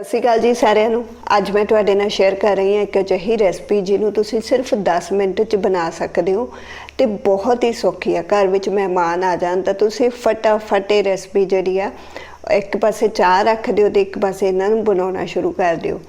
ਸਤਿ ਸ਼੍ਰੀ ਅਕਾਲ ਜੀ ਸਾਰਿਆਂ ਨੂੰ। ਅੱਜ ਮੈਂ ਤੁਹਾਡੇ ਨਾਲ ਸ਼ੇਅਰ ਕਰ ਰਹੀ ਹਾਂ ਇੱਕ ਅਜਿਹੀ ਰੈਸਪੀ ਜਿਹਨੂੰ ਤੁਸੀਂ ਸਿਰਫ 10 ਮਿੰਟ 'ਚ ਬਣਾ ਸਕਦੇ ਹੋ ਤੇ ਬਹੁਤ ਹੀ ਸੌਖੀ ਆ। ਘਰ ਵਿੱਚ ਮਹਿਮਾਨ ਆ ਜਾਣ ਤਾਂ ਤੁਸੀਂ ਫਟਾਫਟ ਇਹ ਰੈਸਪੀ ਜਿਹੜੀ ਆ, ਇੱਕ ਪਾਸੇ ਚਾਹ ਰੱਖ ਦਿਓ ਤੇ ਇੱਕ ਪਾਸੇ ਇਹਨਾਂ ਨੂੰ ਬਣਾਉਣਾ ਸ਼ੁਰੂ ਕਰ ਦਿਓ।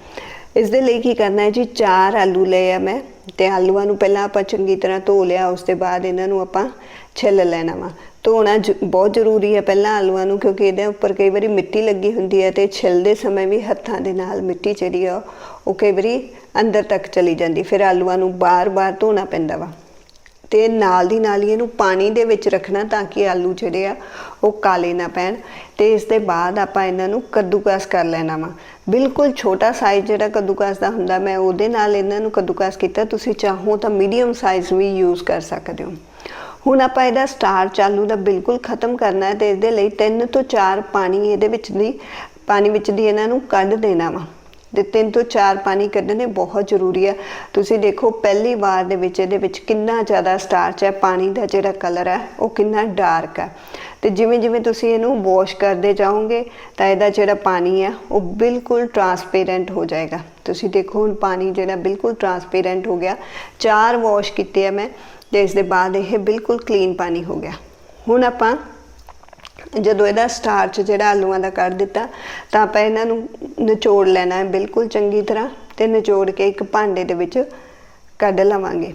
ਇਸ ਦੇ ਲਈ ਕੀ ਕਰਨਾ ਹੈ ਜੀ? ਚਾਰ ਆਲੂ ਲਏ ਆ ਮੈਂ ਤੇ ਆਲੂਆਂ ਨੂੰ ਪਹਿਲਾਂ ਆਪਾਂ ਚੰਗੀ ਤਰ੍ਹਾਂ ਧੋ ਲਿਆ, ਉਸ ਤੋਂ ਬਾਅਦ ਇਹਨਾਂ ਨੂੰ ਆਪਾਂ ਛਿੱਲ ਲੈਣਾ ਵਾ। ਧੋਣਾ ਜ- ਬਹੁਤ ਜ਼ਰੂਰੀ ਹੈ ਪਹਿਲਾਂ ਆਲੂਆਂ ਨੂੰ, ਕਿਉਂਕਿ ਇਹਦੇ ਉੱਪਰ ਕਈ ਵਾਰੀ ਮਿੱਟੀ ਲੱਗੀ ਹੁੰਦੀ ਹੈ ਤੇ ਛਿੱਲਦੇ ਸਮੇਂ ਵੀ ਹੱਥਾਂ ਦੇ ਨਾਲ ਮਿੱਟੀ ਜਿਹੜੀ ਆ, ਉਹ ਕਈ ਵਾਰੀ ਅੰਦਰ ਤੱਕ ਚਲੀ ਜਾਂਦੀ, ਫਿਰ ਆਲੂਆਂ ਨੂੰ ਬਾਰ-ਬਾਰ ਧੋਣਾ ਪੈਂਦਾ ਵਾ। ਤੇ ਨਾਲ ਦੀ ਨਾਲ ਹੀ ਇਹਨੂੰ ਪਾਣੀ ਦੇ ਵਿੱਚ ਰੱਖਣਾ ਤਾਂ ਕਿ ਆਲੂ ਜਿਹੜੇ ਆ ਉਹ ਕਾਲੇ ਨਾ ਪੈਣ ਤੇ ਇਸ ਦੇ ਬਾਅਦ ਆਪਾਂ ਇਹਨਾਂ ਨੂੰ ਕੱਦੂਕਸ ਕਰ ਲੈਣਾ ਵਾ। ਬਿਲਕੁਲ ਛੋਟਾ ਸਾਈਜ਼ ਜਿਹੜਾ ਕੱਦੂਕਸ ਦਾ ਹੁੰਦਾ, ਮੈਂ ਉਹਦੇ ਨਾਲ ਇਹਨਾਂ ਨੂੰ ਕੱਦੂਕਸ ਕੀਤਾ। ਤੁਸੀਂ ਚਾਹੋ ਤਾਂ ਮੀਡੀਅਮ ਸਾਈਜ਼ ਵੀ ਯੂਜ਼ ਕਰ ਸਕਦੇ ਹੋ। ਹੁਣ ਆਪਾਂ ਇਹਦਾ ਸਟਾਰਚ ਆਲੂ ਦਾ ਬਿਲਕੁਲ ਖਤਮ ਕਰਨਾ ਹੈ ਤੇ ਇਹਦੇ ਲਈ 3 ਤੋਂ 4 ਪਾਣੀ ਇਹਦੇ ਵਿੱਚ ਦੀ, ਪਾਣੀ ਵਿੱਚ ਦੀ ਇਹਨਾਂ ਨੂੰ ਕੱਢ ਦੇਣਾ ਵਾ। ਤੇ ਤਿੰਨ ਤੋਂ ਚਾਰ ਪਾਣੀ ਕੱਢਣੇ ਬਹੁਤ ਜ਼ਰੂਰੀ ਆ ਤੁਸੀਂ ਦੇਖੋ, ਪਹਿਲੀ ਵਾਰ ਦੇ ਵਿੱਚ ਇਹਦੇ ਵਿੱਚ ਕਿੰਨਾ ਜ਼ਿਆਦਾ ਸਟਾਰਚ ਹੈ, ਪਾਣੀ ਦਾ ਜਿਹੜਾ ਕਲਰ ਹੈ, ਉਹ ਕਿੰਨਾ ਡਾਰਕ ਹੈ। ਤੇ ਜਿਵੇਂ ਜਿਵੇਂ ਤੁਸੀਂ ਇਹਨੂੰ ਵਾਸ਼ ਕਰਦੇ ਜਾਓਗੇ, ਤਾਂ ਇਹਦਾ ਜਿਹੜਾ ਪਾਣੀ ਹੈ, ਉਹ ਬਿਲਕੁਲ ਟਰਾਂਸਪੇਰੈਂਟ ਹੋ ਜਾਏਗਾ। ਤੁਸੀਂ ਦੇਖੋ, ਹੁਣ ਪਾਣੀ ਜਿਹੜਾ ਬਿਲਕੁਲ ਟਰਾਂਸਪੇਰੈਂਟ ਹੋ ਗਿਆ। ਚਾਰ ਵਾਸ਼ ਕੀਤੇ ਆ ਮੈਂ, ਤੇ ਇਸ ਦੇ ਬਾਅਦ ਇਹ ਬਿਲਕੁਲ ਕਲੀਨ ਪਾਣੀ ਹੋ ਗਿਆ। ਹੁਣ ਆਪਾਂ ਜਦੋਂ ਇਹਦਾ ਸਟਾਰਚ ਜਿਹੜਾ ਆਲੂਆਂ ਦਾ ਕੱਢ ਦਿੱਤਾ, ਤਾਂ ਆਪਾਂ ਇਹਨਾਂ ਨੂੰ ਨਿਚੋੜ ਲੈਣਾ ਹੈ, ਬਿਲਕੁਲ ਚੰਗੀ ਤਰ੍ਹਾਂ, ਤੇ ਨਿਚੋੜ ਕੇ ਇੱਕ ਭਾਂਡੇ ਦੇ ਵਿੱਚ ਕੱਢ ਲਵਾਂਗੇ।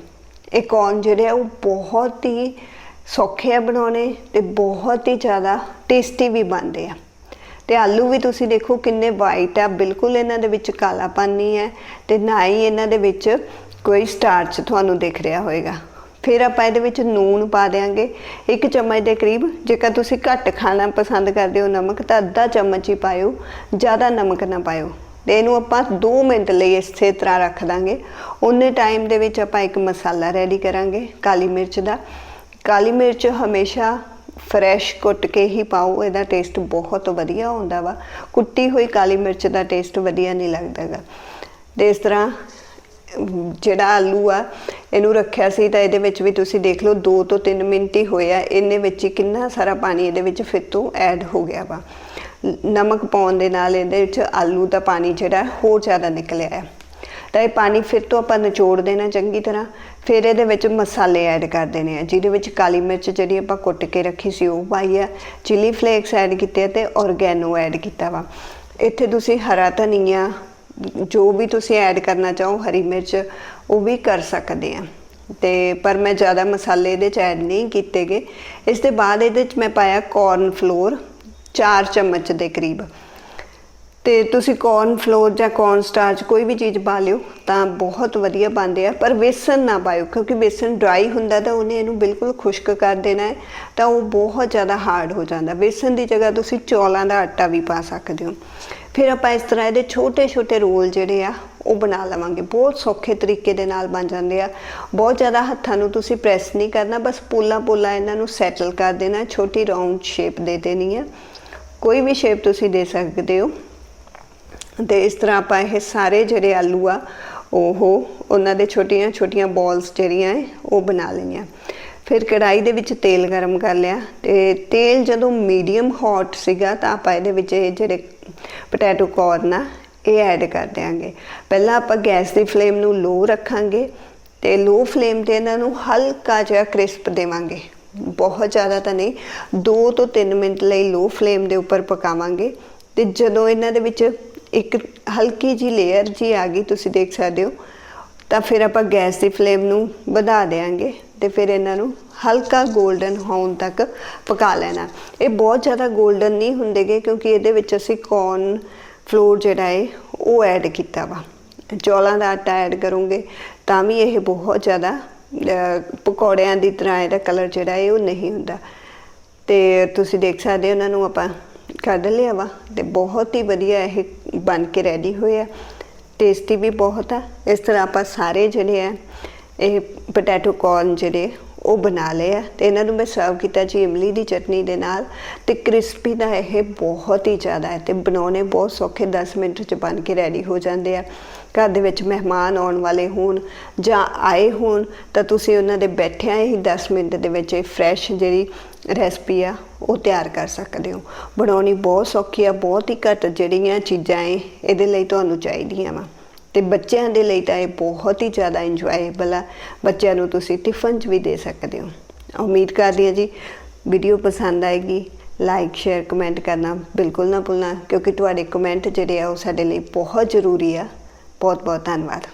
ਇਹ ਕੌਰਨ ਜਿਹੜੇ ਆ, ਉਹ ਬਹੁਤ ਹੀ ਸੌਖੇ ਆ ਬਣਾਉਣੇ ਤੇ ਬਹੁਤ ਹੀ ਜ਼ਿਆਦਾ ਟੇਸਟੀ ਵੀ ਬਣਦੇ ਆ। ਤੇ ਆਲੂ ਵੀ ਤੁਸੀਂ ਦੇਖੋ ਕਿੰਨੇ ਵਾਈਟ ਆ, ਬਿਲਕੁਲ ਇਹਨਾਂ ਦੇ ਵਿੱਚ ਕਾਲਾਪਨ ਨਹੀਂ ਹੈ ਤੇ ਨਾ ਹੀ ਇਹਨਾਂ ਦੇ ਵਿੱਚ ਕੋਈ ਸਟਾਰਚ ਤੁਹਾਨੂੰ ਦਿਖ ਰਿਹਾ ਹੋਵੇਗਾ ਫਿਰ ਆਪਾਂ ਇਹਦੇ ਵਿੱਚ ਨੂਣ ਪਾ ਦੇਾਂਗੇ ਇੱਕ ਚਮਚ ਦੇ ਕਰੀਬ, ਜੇਕਰ ਤੁਸੀਂ ਘੱਟ ਖਾਣਾ ਪਸੰਦ ਕਰਦੇ ਹੋ ਨਮਕ, ਤਾਂ ਅੱਧਾ ਚਮਚ ਹੀ ਪਾਇਓ, ਜ਼ਿਆਦਾ ਨਮਕ ਨਾ ਪਾਇਓ। ਤੇ ਇਹਨੂੰ ਆਪਾਂ 2 ਮਿੰਟ ਲਈ ਇਸੇ ਤਰ੍ਹਾਂ ਰੱਖ ਦਾਂਗੇ। ਉਨੇ ਟਾਈਮ ਦੇ ਵਿੱਚ ਆਪਾਂ ਇੱਕ ਮਸਾਲਾ ਰੈਡੀ ਕਰਾਂਗੇ, ਕਾਲੀ ਮਿਰਚ ਦਾ। ਕਾਲੀ ਮਿਰਚ ਹਮੇਸ਼ਾ ਫਰੈਸ਼ ਕੁੱਟ ਕੇ ਹੀ ਪਾਓ, ਇਹਦਾ ਟੇਸਟ ਬਹੁਤ ਵਧੀਆ ਹੁੰਦਾ ਵਾ। ਕੁੱਟੀ ਹੋਈ ਕਾਲੀ ਮਿਰਚ ਦਾ ਟੇਸਟ ਵਧੀਆ ਨਹੀਂ ਲੱਗਦਾਗਾ ਤੇ ਇਸ ਤਰ੍ਹਾਂ ਜਿਹੜਾ ਆਲੂ ਆ, ਇਹਨੂੰ ਰੱਖਿਆ ਸੀ ਤਾਂ ਇਹਦੇ ਵਿੱਚ ਵੀ ਤੁਸੀਂ ਦੇਖ ਲਓ 2 ਤੋਂ 3 ਮਿੰਟ ਹੀ ਹੋਏ ਆ, ਇਹਨੇ ਵਿੱਚ ਹੀ ਕਿੰਨਾ ਸਾਰਾ ਪਾਣੀ ਇਹਦੇ ਵਿੱਚ ਫਿਰ ਤੋਂ ਐਡ ਹੋ ਗਿਆ ਵਾ। ਨਮਕ ਪਾਉਣ ਦੇ ਨਾਲ ਇਹਦੇ ਵਿੱਚ ਆਲੂ ਦਾ ਪਾਣੀ ਜਿਹੜਾ ਹੋਰ ਜ਼ਿਆਦਾ ਨਿਕਲਿਆ ਹੈ ਤਾਂ ਇਹ ਪਾਣੀ ਫਿਰ ਤੋਂ ਆਪਾਂ ਨਿਚੋੜ ਦੇਣਾ ਚੰਗੀ ਤਰ੍ਹਾਂ, ਫਿਰ ਇਹਦੇ ਵਿੱਚ ਮਸਾਲੇ ਐਡ ਕਰ ਦੇਣੇ ਆ, ਜਿਹਦੇ ਵਿੱਚ ਕਾਲੀ ਮਿਰਚ ਜਿਹੜੀ ਆਪਾਂ ਕੁੱਟ ਕੇ ਰੱਖੀ ਸੀ ਉਹ ਪਾਈ ਆ ਚਿਲੀ ਫਲੇਕਸ ਐਡ ਕੀਤੇ ਆ ਤੇ ਔਰਗੈਨੋ ਐਡ ਕੀਤਾ ਵਾ। ਇੱਥੇ ਤੁਸੀਂ ਹਰਾ ਧਨੀਆ ਜੋ ਵੀ ਤੁਸੀਂ ਐਡ ਕਰਨਾ ਚਾਹੋ ਹਰੀ ਮਿਰਚ, ਉਹ ਵੀ ਕਰ ਸਕਦੇ ਆ। ਤੇ ਪਰ ਮੈਂ ਜ਼ਿਆਦਾ ਮਸਾਲੇ ਇਹਦੇ ਚ ਐਡ ਨਹੀਂ ਕੀਤੇਗੇ। ਇਸ ਦੇ ਬਾਅਦ ਇਹਦੇ ਚ ਮੈਂ ਪਾਇਆ ਕਾਰਨ ਫਲੋਰ 4 ਚਮਚ ਦੇ ਕਰੀਬ। ਤੇ ਤੁਸੀਂ ਕੌਰਨ ਫਲੋਰ ਜਾਂ ਕੌਰਨ ਸਟਾਰਚ ਕੋਈ ਵੀ ਚੀਜ਼ ਪਾ ਲਿਓ, ਤਾਂ ਬਹੁਤ ਵਧੀਆ ਬਣਦੇ ਆ। ਪਰ ਬੇਸਨ ਨਾ ਪਾਇਓ, ਕਿਉਂਕਿ ਵੇਸਣ ਡਰਾਈ ਹੁੰਦਾ ਤਾਂ ਉਹਨੇ ਇਹਨੂੰ ਬਿਲਕੁਲ ਖੁਸ਼ਕ ਕਰ ਦੇਣਾ ਹੈ, ਤਾਂ ਉਹ ਬਹੁਤ ਜ਼ਿਆਦਾ ਹਾਰਡ ਹੋ ਜਾਂਦਾ। ਵੇਸਣ ਦੀ ਜਗ੍ਹਾ ਤੁਸੀਂ ਚੌਲਾਂ ਦਾ ਆਟਾ ਵੀ ਪਾ ਸਕਦੇ ਹੋ। ਫਿਰ ਆਪਾਂ ਇਸ ਤਰ੍ਹਾਂ ਇਹਦੇ ਛੋਟੇ-ਛੋਟੇ ਰੋਲ ਜਿਹੜੇ ਆ, ਉਹ ਬਣਾ ਲਵਾਂਗੇ। ਬਹੁਤ ਸੌਖੇ ਤਰੀਕੇ ਦੇ ਨਾਲ ਬਣ ਜਾਂਦੇ ਆ। ਬਹੁਤ ਜ਼ਿਆਦਾ ਹੱਥਾਂ ਨੂੰ ਤੁਸੀਂ ਪ੍ਰੈਸ ਨਹੀਂ ਕਰਨਾ, ਬਸ ਪੋਲਾ-ਪੋਲਾ ਇਹਨਾਂ ਨੂੰ ਸੈਟਲ ਕਰ ਦੇਣਾ, ਛੋਟੀ ਰਾਉਂਡ ਸ਼ੇਪ ਦੇ ਦੇਣੀ ਆ। ਕੋਈ ਵੀ ਸ਼ੇਪ ਤੁਸੀਂ ਦੇ ਸਕਦੇ ਹੋ। ਤੇ ਇਸ ਤਰ੍ਹਾਂ ਆਪਾਂ ਇਹ ਸਾਰੇ ਜਿਹੜੇ ਆਲੂ ਆ, ਉਹ, ਉਹਨਾਂ ਦੇ ਛੋਟੀਆਂ ਛੋਟੀਆਂ ਬਾਲਸ ਜਿਹੜੀਆਂ ਹੈ ਉਹ ਬਣਾ ਲਈਆਂ। ਫਿਰ ਕੜਾਈ ਦੇ ਵਿੱਚ ਤੇਲ ਗਰਮ ਕਰ ਲਿਆ ਤੇ ਤੇਲ ਜਦੋਂ ਮੀਡੀਅਮ ਹੌਟ ਸੀਗਾ ਤਾਂ ਆਪਾਂ ਇਹਦੇ ਵਿੱਚ ਇਹ ਜਿਹੜੇ ਪੋਟੈਟੋ ਕੋਰਨ ਆ, ਇਹ ਐਡ ਕਰ ਦਿਆਂਗੇ। ਪਹਿਲਾਂ ਆਪਾਂ ਗੈਸ ਦੀ ਫਲੇਮ ਨੂੰ ਲੋ ਰੱਖਾਂਗੇ ਤੇ ਲੋ ਫਲੇਮ ਤੇ ਇਹਨਾਂ ਨੂੰ ਹਲਕਾ ਜਿਹਾ ਕ੍ਰਿਸਪ ਦੇਵਾਂਗੇ। ਬਹੁਤ ਜ਼ਿਆਦਾ ਤਾਂ ਨਹੀਂ 2 ਤੋਂ 3 ਮਿੰਟ ਲਈ ਲੋ ਫਲੇਮ ਦੇ ਉੱਪਰ ਪਕਾਵਾਂਗੇ ਤੇ ਜਦੋਂ ਇਹਨਾਂ ਦੇ ਵਿੱਚ ਇੱਕ ਹਲਕੀ ਜੀ ਲੇਅਰ ਜੀ ਆ ਗਈ, ਤੁਸੀਂ ਦੇਖ ਸਕਦੇ ਹੋ, ਤਾਂ ਫਿਰ ਆਪਾਂ ਗੈਸ ਦੀ ਫਲੇਮ ਨੂੰ ਵਧਾ ਦੇਾਂਗੇ ਤੇ ਫਿਰ ਇਹਨਾਂ ਨੂੰ ਹਲਕਾ 골ਡਨ ਹੋਣ ਤੱਕ ਪਕਾ ਲੈਣਾ। ਇਹ ਬਹੁਤ ਜ਼ਿਆਦਾ 골ਡਨ ਨਹੀਂ ਹੁੰਦੇਗੇ ਕਿਉਂਕਿ ਇਹਦੇ ਵਿੱਚ ਅਸੀਂ ਕੌਰਨ ਫਲੋਰ ਜਿਹੜਾ ਹੈ, ਉਹ ਐਡ ਕੀਤਾ ਵਾ। ਚੌਲਾਂ ਦਾ ਆਟਾ ਐਡ ਕਰੋਗੇ ਤਾਂ ਵੀ ਇਹ ਬਹੁਤ ਜ਼ਿਆਦਾ ਪਕੌੜਿਆਂ ਦੀ ਤਰ੍ਹਾਂ ਇਹਦਾ ਕਲਰ ਜਿਹੜਾ ਹੈ, ਉਹ ਨਹੀਂ ਹੁੰਦਾ। ਤੇ ਤੁਸੀਂ ਦੇਖ ਸਕਦੇ ਹੋ ਉਹਨਾਂ ਨੂੰ ਆਪਾਂ ਕੱਢ ਲਿਆ ਵਾ ਤੇ ਬਹੁਤ ਹੀ ਵਧੀਆ ਇਹ ਬਣ ਕੇ ਰੈਡੀ ਹੋਏ ਆ। ਟੇਸਟੀ ਵੀ ਬਹੁਤ ਆ। ਇਸ ਤਰ੍ਹਾਂ ਆਪਾਂ ਸਾਰੇ ਜਿਹੜੇ ਆ ਇਹ ਪੋਟੈਟੋ ਕੌਰਨ ਜਿਹੜੇ ਉਹ ਬਣਾ ਲਏ ਆ ਤੇ ਇਹਨਾਂ ਨੂੰ ਮੈਂ ਸਰਵ ਕੀਤਾ ਜੀ ਇਮਲੀ ਦੀ ਚਟਨੀ ਦੇ ਨਾਲ ਤੇ ਕ੍ਰਿਸਪੀ ਦਾ ਇਹ ਬਹੁਤ ਹੀ ਜ਼ਿਆਦਾ ਹੈ ਤੇ ਬਣਾਉਣੇ ਬਹੁਤ ਸੌਖੇ 10 ਮਿੰਟ ਚ ਬਣ ਕੇ ਰੈਡੀ ਹੋ ਜਾਂਦੇ ਆ। ਘਰ ਦੇ ਵਿੱਚ ਮਹਿਮਾਨ ਆਉਣ ਵਾਲੇ ਹੋਣ ਜਾਂ ਆਏ ਹੋਣ ਤਾਂ ਤੁਸੀਂ ਉਹਨਾਂ ਦੇ ਬੈਠਿਆਂ ਹੀ 10 ਮਿੰਟ ਦੇ ਵਿੱਚ ਇਹ ਫਰੈਸ਼ ਜਿਹੜੀ ਰੈਸਪੀ ਆ ਉਹ ਤਿਆਰ ਕਰ ਸਕਦੇ ਹੋ। ਬਣਾਉਣੀ ਬਹੁਤ ਸੌਖੀ ਆ, ਬਹੁਤ ਹੀ ਘੱਟ ਜਿਹੜੀਆਂ ਚੀਜ਼ਾਂ ਏ ਇਹਦੇ ਲਈ ਤੁਹਾਨੂੰ ਚਾਹੀਦੀਆਂ ਵਾ। ਤੇ ਬੱਚਿਆਂ ਦੇ ਲਈ ਤਾਂ ਇਹ ਬਹੁਤ ਹੀ ਜ਼ਿਆਦਾ ਇੰਜੋਏਬਲ ਆ। ਬੱਚਿਆਂ ਨੂੰ ਤੁਸੀਂ ਟਿਫਨ 'ਚ ਵੀ ਦੇ ਸਕਦੇ ਹੋ। ਉਮੀਦ ਕਰਦੀ ਹਾਂ ਜੀ ਵੀਡੀਓ ਪਸੰਦ ਆਏਗੀ। ਲਾਈਕ ਸ਼ੇਅਰ ਕਮੈਂਟ ਕਰਨਾ ਬਿਲਕੁਲ ਨਾ ਭੁੱਲਣਾ, ਕਿਉਂਕਿ ਤੁਹਾਡੇ ਕਮੈਂਟ ਜਿਹੜੇ ਆ ਉਹ ਸਾਡੇ ਲਈ ਬਹੁਤ ਜ਼ਰੂਰੀ ਆ। ਬਹੁਤ ਬਹੁਤ ਧੰਨਵਾਦ।